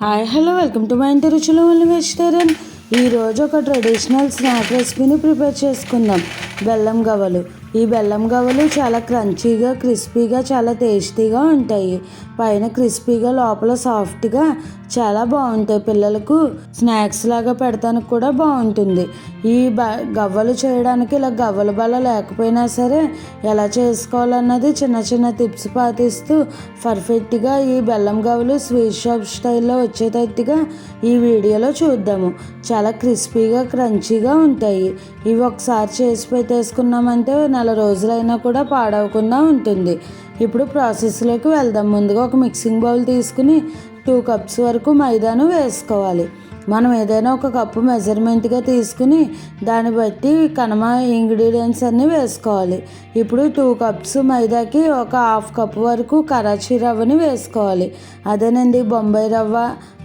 Hi hello welcome to my ఇంటి రుచులు మళ్ళీ వెజిటేరియన్ ఈరోజు ఒక ట్రెడిషనల్ స్నాక్ రెసిపీని ప్రిపేర్ చేసుకుందాం. బెల్లం గవ్వలు. ఈ బెల్లం గవ్వలు చాలా క్రంచీగా క్రిస్పీగా చాలా టేస్టీగా ఉంటాయి. పైన క్రిస్పీగా లోపల సాఫ్ట్గా చాలా బాగుంటాయి. పిల్లలకు స్నాక్స్ లాగా పెడతానికి కూడా బాగుంటుంది. ఈ బ గవ్వలు చేయడానికి ఇలా గవ్వల బల లేకపోయినా సరే ఎలా చేసుకోవాలన్నది చిన్న చిన్న టిప్స్ పాటిస్తూ పర్ఫెక్ట్గా ఈ బెల్లం గవ్వలు స్వీట్ షాప్ స్టైల్లో వచ్చేటట్టుగా ఈ వీడియోలో చూద్దాము. చాలా క్రిస్పీగా క్రంచీగా ఉంటాయి. ఇవి ఒకసారి చేసి పెట్టేసుకున్నామంటే నెల రోజులైనా కూడా పాడవకుండా ఉంటుంది. ఇప్పుడు ప్రాసెస్లోకి వెళ్దాం. ముందుగా ఒక మిక్సింగ్ బౌల్ తీసుకుని టూ కప్స్ వరకు మైదాను వేసుకోవాలి. మనం ఏదైనా ఒక కప్పు మెజర్మెంట్గా తీసుకుని దాన్ని బట్టి కనమ ఇంగ్రీడియంట్స్ అన్నీ వేసుకోవాలి. ఇప్పుడు టూ కప్స్ మైదాకి ఒక హాఫ్ కప్ వరకు కరాచీ రవ్వని వేసుకోవాలి. అదేనండి బొంబాయి రవ్వ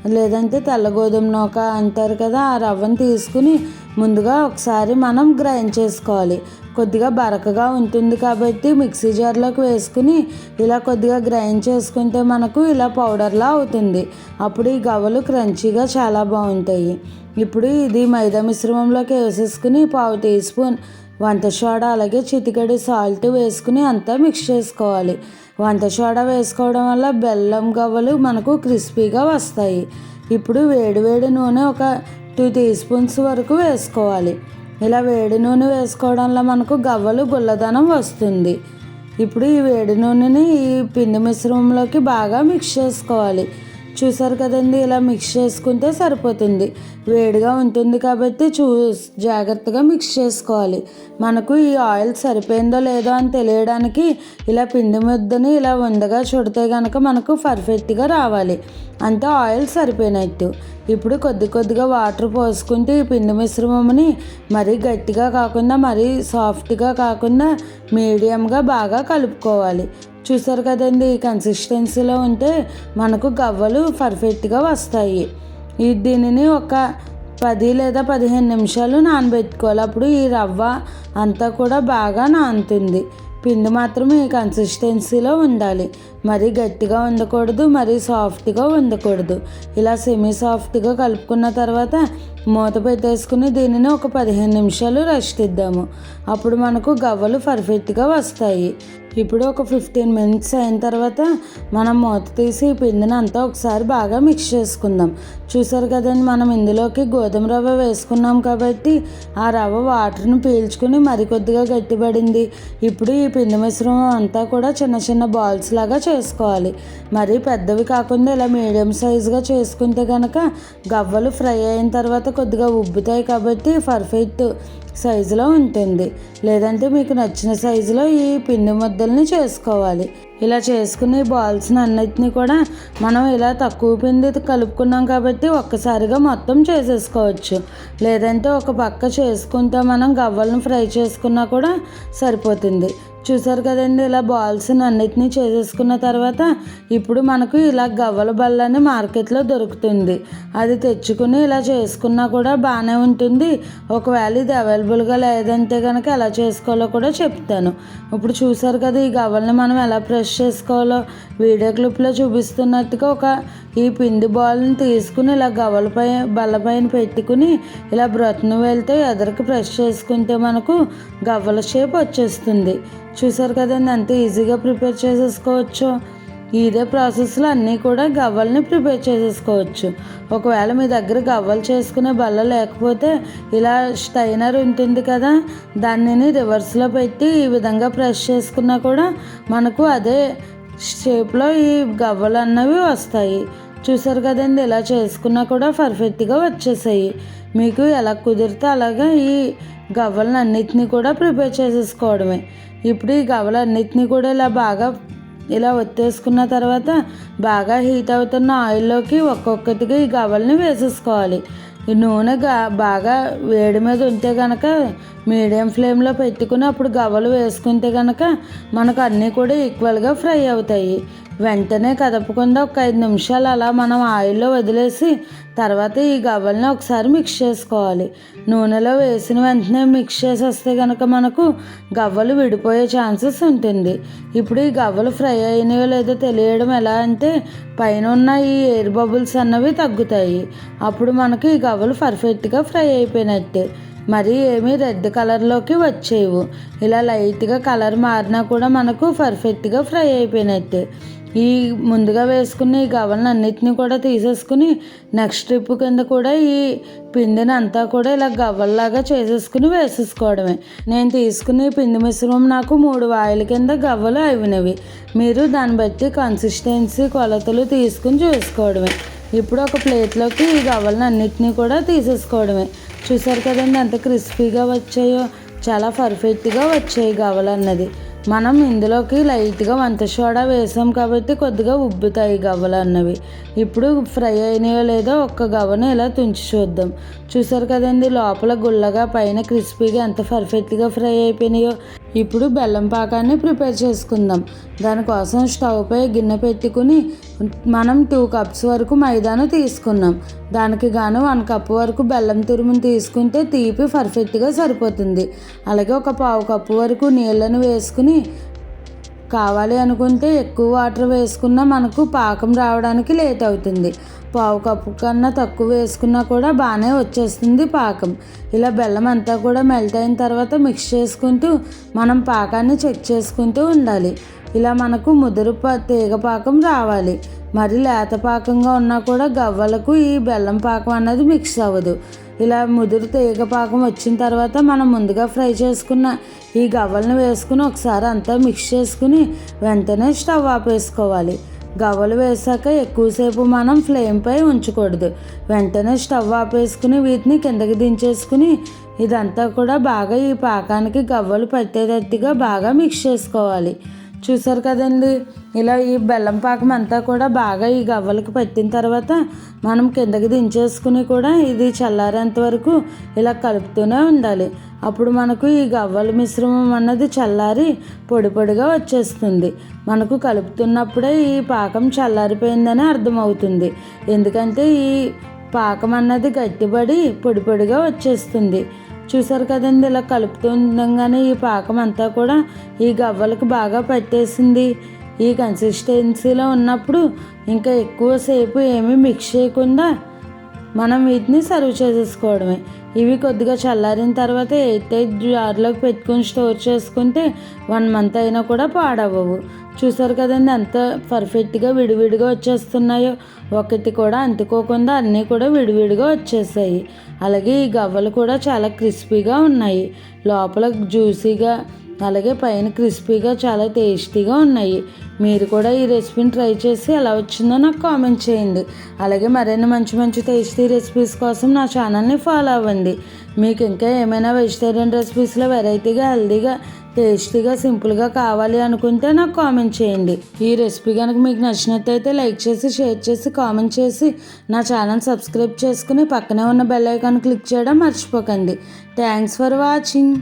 లేదంటే తెల్ల గోధుమ నూక అంటారు కదా ఆ రవ్వను తీసుకుని ముందుగా ఒకసారి మనం గ్రైండ్ చేసుకోవాలి. కొద్దిగా బరకగా ఉంటుంది కాబట్టి మిక్సీ జార్లోకి వేసుకుని ఇలా కొద్దిగా గ్రైండ్ చేసుకుంటే మనకు ఇలా పౌడర్లా అవుతుంది. అప్పుడు ఈ గవ్వలు క్రంచీగా చాలా బాగుంటాయి. ఇప్పుడు ఇది మైదా మిశ్రమంలోకి వేసేసుకుని పావు టీ స్పూన్ వంట సోడా అలాగే చితికడి సాల్ట్ వేసుకుని అంతా మిక్స్ చేసుకోవాలి. వంట సోడా వేసుకోవడం వల్ల బెల్లం గవ్వలు మనకు క్రిస్పీగా వస్తాయి. ఇప్పుడు వేడివేడి నూనె ఒక టూ టీ స్పూన్స్ వరకు వేసుకోవాలి. ఇలా వేడి నూనె వేసుకోవడంలో మనకు గవ్వలు గుల్లదనం వస్తుంది. ఇప్పుడు ఈ వేడి నూనెని ఈ పిండి మిశ్రమంలోకి బాగా మిక్స్ చేసుకోవాలి. చూసారు కదండి ఇలా మిక్స్ చేసుకుంటే సరిపోతుంది. వేడిగా ఉంటుంది కాబట్టి చూ జాగ్రత్తగా మిక్స్ చేసుకోవాలి. మనకు ఈ ఆయిల్ సరిపోయిందో లేదో అని తెలియడానికి ఇలా పిండి ముద్దని ఇలా ఉండగా చుడితే కనుక మనకు పర్ఫెక్ట్గా రావాలి. అంతే ఆయిల్ సరిపోయినట్టు. ఇప్పుడు కొద్ది కొద్దిగా వాటర్ పోసుకుంటే ఈ పిండి మిశ్రమంని మరీ గట్టిగా కాకుండా మరీ సాఫ్ట్గా కాకుండా మీడియంగా బాగా కలుపుకోవాలి. చూసారు కదండి ఈ కన్సిస్టెన్సీలో ఉంటే మనకు గవ్వలు పర్ఫెక్ట్గా వస్తాయి. ఈ దీనిని ఒక పది లేదా పదిహేను నిమిషాలు నానబెట్టుకోవాలి. అప్పుడు ఈ రవ్వ అంతా కూడా బాగా నానుతుంది. పిండి మాత్రం ఈ కన్సిస్టెన్సీలో ఉండాలి. మరీ గట్టిగా ఉండకూడదు మరీ సాఫ్ట్గా ఉండకూడదు ఇలా సెమీ సాఫ్ట్గా కలుపుకున్న తర్వాత మూత పెట్టేసుకుని దీనిని ఒక పదిహేను నిమిషాలు రెస్ట్ ఇద్దాము. అప్పుడు మనకు గవ్వలు పర్ఫెక్ట్గా వస్తాయి. ఇప్పుడు ఒక ఫిఫ్టీన్ మినిట్స్ అయిన తర్వాత మనం మూత తీసి ఈ పిండిని అంతా ఒకసారి బాగా మిక్స్ చేసుకుందాం. చూసారు కదండి మనం ఇందులోకి గోధుమ రవ్వ వేసుకున్నాం కాబట్టి ఆ రవ్వ వాటర్ని పీల్చుకుని మరికొద్దిగా గట్టిపడింది. ఇప్పుడు ఈ పిండి మిశ్రమం అంతా కూడా చిన్న చిన్న బాల్స్ లాగా చేసుకోవాలి. మరీ పెద్దవి కాకుండా ఇలా మీడియం సైజుగా చేసుకుంటే కనుక గవ్వలు ఫ్రై అయిన తర్వాత కొద్దిగా ఉబ్బుతాయి కాబట్టి పర్ఫెక్ట్ సైజులో ఉంటుంది. లేదంటే మీకు నచ్చిన సైజులో ఈ పిండి ముద్దల్ని చేసుకోవాలి. ఇలా చేసుకునే బాల్స్ని అన్నిటినీ కూడా మనం ఇలా తక్కువ పిండి కలుపుకున్నాం కాబట్టి ఒక్కసారిగా మొత్తం చేసేసుకోవచ్చు. లేదంటే ఒక పక్క చేసుకుంటే మనం గవ్వలను ఫ్రై చేసుకున్నా కూడా సరిపోతుంది. చూసారు కదండి ఇలా బాల్స్ని అన్నిటినీ చేసేసుకున్న తర్వాత ఇప్పుడు మనకు ఇలా గవ్వల బల్లని మార్కెట్లో దొరుకుతుంది. అది తెచ్చుకుని ఇలా చేసుకున్నా కూడా బాగానే ఉంటుంది. ఒకవేళ ఇది అవైలబుల్గా లేదంటే కనుక ఎలా చేసుకోవాలో కూడా చెప్తాను. ఇప్పుడు చూసారు కదా ఈ గవ్వల్ని మనం ఎలా ప్రెస్ చేసుకోవాలో? వీడియో క్లిప్లో చూపిస్తున్నట్టుగా ఒక ఈ పిండి బాల్ని తీసుకుని ఇలా గవ్వలపై బల్లపైన పెట్టుకుని ఇలా బ్రతను వెళ్తే ఎదరికి ప్రెస్ చేసుకుంటే మనకు గవ్వల షేప్ వచ్చేస్తుంది. చూసారు కదండి ఎంత ఈజీగా ప్రిపేర్ చేసేసుకోవచ్చు. ఇదే ప్రాసెస్లో అన్నీ కూడా గవ్వల్ని ప్రిపేర్ చేసేసుకోవచ్చు. ఒకవేళ మీ దగ్గర గవ్వలు చేసుకునే బల్ల లేకపోతే ఇలా స్టైనర్ ఉంటుంది కదా దానిని రివర్స్లో పెట్టి ఈ విధంగా ప్రెస్ చేసుకున్నా కూడా మనకు అదే షేప్లో ఈ గవ్వలు అన్నవి వస్తాయి. చూసారు కదండి ఇలా చేసుకున్నా కూడా పర్ఫెక్ట్గా వచ్చేసాయి. మీకు ఎలా కుదిరితే అలాగా ఈ గవ్వలను అన్నిటినీ కూడా ప్రిపేర్ చేసేసుకోవడమే. ఇప్పుడు ఈ గవలన్నిటినీ కూడా ఇలా బాగా ఇలా ఒత్తేసుకున్న తర్వాత బాగా హీట్ అవుతున్న ఆయిల్లోకి ఒక్కొక్కటిగా ఈ గవల్ని వేసేసుకోవాలి. ఈ నూనె బాగా వేడి మీద ఉంటే కనుక మీడియం ఫ్లేమ్లో పెట్టుకుని అప్పుడు గవ్వలు వేసుకుంటే కనుక మనకు అన్నీ కూడా ఈక్వల్గా ఫ్రై అవుతాయి. వెంటనే కదపకుండా ఒక ఐదు నిమిషాలు అలా మనం ఆయిల్లో వదిలేసి తర్వాత ఈ గవ్వల్ని ఒకసారి మిక్స్ చేసుకోవాలి. నూనెలో వేసిన వెంటనే మిక్స్ చేసేస్తే కనుక మనకు గవ్వలు విడిపోయే ఛాన్సెస్ ఉంటుంది. ఇప్పుడు ఈ గవ్వలు ఫ్రై అయినాయో లేదో తెలియడం ఎలా అంటే పైన ఉన్న ఈ ఎయిర్ బబుల్స్ అన్నవి తగ్గుతాయి. అప్పుడు మనకి ఈ గవ్వలు పర్ఫెక్ట్గా ఫ్రై అయిపోయినట్టే. మరి ఏమీ రెడ్ కలర్లోకి వచ్చేవు ఇలా లైట్గా కలర్ మారినా కూడా మనకు పర్ఫెక్ట్గా ఫ్రై అయిపోయినట్టే. ఈ ముందుగా వేసుకున్న ఈ గవలను అన్నిటిని కూడా తీసేసుకుని నెక్స్ట్ ట్రిప్ కింద కూడా ఈ పిండిని అంతా కూడా ఇలా గవ్వల్లాగా చేసేసుకుని వేసేసుకోవడమే. నేను తీసుకునే పిండి మిశ్రమం నాకు మూడు వాయిల కింద గవ్వలు అయినవి మీరు దాన్ని బట్టి కన్సిస్టెన్సీ కొలతలు తీసుకుని చూసుకోవడమే. ఇప్పుడు ఒక ప్లేట్లోకి ఈ గవ్వలను అన్నిటినీ కూడా తీసేసుకోవడమే. చూసారు కదండి ఎంత క్రిస్పీగా వచ్చాయో? చాలా పర్ఫెక్ట్గా వచ్చాయి గవ్వలు అన్నది మనం ఇందులోకి లైట్గా వంట సోడా వేసాం కాబట్టి కొద్దిగా ఉబ్బుతాయి గవ్వలు అన్నవి. ఇప్పుడు ఫ్రై అయినాయో లేదో ఒక్క గవ్వను ఇలా తుంచి చూద్దాం. చూసారు కదండి లోపల గుల్లగా పైన క్రిస్పీగా ఎంత పర్ఫెక్ట్గా ఫ్రై అయిపోయినాయో. ఇప్పుడు బెల్లం పాకాన్ని ప్రిపేర్ చేసుకుందాం. దానికోసం స్టవ్ పై గిన్నె పెట్టుకుని మనం టూ కప్స్ వరకు మైదాను తీసుకున్నాం. దానికి గాను వన్ కప్ వరకు బెల్లం తురుమును తీసుకుంటే తీపి పర్ఫెక్ట్గా సరిపోతుంది. అలాగే ఒక పావు కప్పు వరకు నీళ్ళను వేసుకుని కావాలి అనుకుంటే ఎక్కువ వాటర్ వేసుకున్నా మనకు పాకం రావడానికి లేట్ అవుతుంది. పావు కప్పు కన్నా తక్కువ వేసుకున్నా కూడా బాగానే వచ్చేస్తుంది పాకం. ఇలా బెల్లం అంతా కూడా మెల్ట్ అయిన తర్వాత మిక్స్ చేసుకుంటూ మనం పాకాన్ని చెక్ చేసుకుంటూ ఉండాలి. ఇలా మనకు ముదురు తీగ పాకం రావాలి. మరి లేత పాకంగా ఉన్నా కూడా గవ్వలకు ఈ బెల్లం పాకం అన్నది మిక్స్ అవ్వదు. ఇలా ముదురు తీగ పాకం వచ్చిన తర్వాత మనం ముందుగా ఫ్రై చేసుకున్న ఈ గవ్వలను వేసుకుని ఒకసారి అంతా మిక్స్ చేసుకుని వెంటనే స్టవ్ ఆపేసుకోవాలి గవ్వలు వేసాక ఎక్కువసేపు మనం ఫ్లేమ్పై ఉంచకూడదు. వెంటనే స్టవ్ ఆపేసుకుని వీటిని కిందకి దించేసుకుని ఇదంతా కూడా బాగా ఈ పాకానికి గవ్వలు పట్టేటట్టుగా బాగా మిక్స్ చేసుకోవాలి. చూసారు కదండి? ఇలా ఈ బెల్లం పాకం అంతా కూడా బాగా ఈ గవ్వలకు పెట్టిన తర్వాత మనం కిందకి దించేసుకుని కూడా ఇది చల్లారేంత వరకు ఇలా కలుపుతూనే ఉండాలి. అప్పుడు మనకు ఈ గవ్వల మిశ్రమం అన్నది చల్లారి పొడి పొడిగా వచ్చేస్తుంది. మనకు కలుపుతున్నప్పుడే ఈ పాకం చల్లారిపోయిందని అర్థమవుతుంది. ఎందుకంటే ఈ పాకం అన్నది గట్టిపడి పొడి పొడిగా వచ్చేస్తుంది. చూసారు కదండి ఇలా కలుపుతూ ఉండగానే ఈ పాకం అంతా కూడా ఈ గవ్వలకు బాగా పట్టేసింది. ఈ కన్సిస్టెన్సీలో ఉన్నప్పుడు ఇంకా ఎక్కువసేపు ఏమీ మిక్స్ చేయకుండా మనం వీటిని సర్వ్ చేసేసుకోవడమే. ఇవి కొద్దిగా చల్లారిన తర్వాత ఎయిట్ ఎయిట్ జార్లోకి పెట్టుకుని స్టోర్ చేసుకుంటే వన్ మంత్ అయినా కూడా పాడవవు చూసారు కదండి ఎంత పర్ఫెక్ట్గా విడివిడిగా వచ్చేస్తున్నాయో. ఒకటి కూడా అంటుకోకుండా అన్నీ కూడా విడివిడిగా వచ్చేసాయి. అలాగే ఈ గవ్వలు కూడా చాలా క్రిస్పీగా ఉన్నాయి. లోపల జ్యూసీగా అలాగే పైన క్రిస్పీగా చాలా టేస్టీగా ఉన్నాయి. మీరు కూడా ఈ రెసిపీని ట్రై చేసి ఎలా వచ్చిందో నాకు కామెంట్ చేయండి. అలాగే మరిన్ని మంచి మంచి టేస్టీ రెసిపీస్ కోసం నా ఛానల్ని ఫాలో అవ్వండి. మీకు ఇంకా ఏమైనా వెజిటేరియన్ రెసిపీస్లో వెరైటీగా హెల్దీగా టేస్టీగా సింపుల్గా కావాలి అనుకుంటే నాకు కామెంట్ చేయండి. ఈ రెసిపీ కనుక మీకు నచ్చినట్టయితే లైక్ చేసి షేర్ చేసి కామెంట్ చేసి నా ఛానల్ సబ్స్క్రైబ్ చేసుకుని పక్కనే ఉన్న బెల్ ఐకాన్ క్లిక్ చేయడం మర్చిపోకండి. Thanks for watching.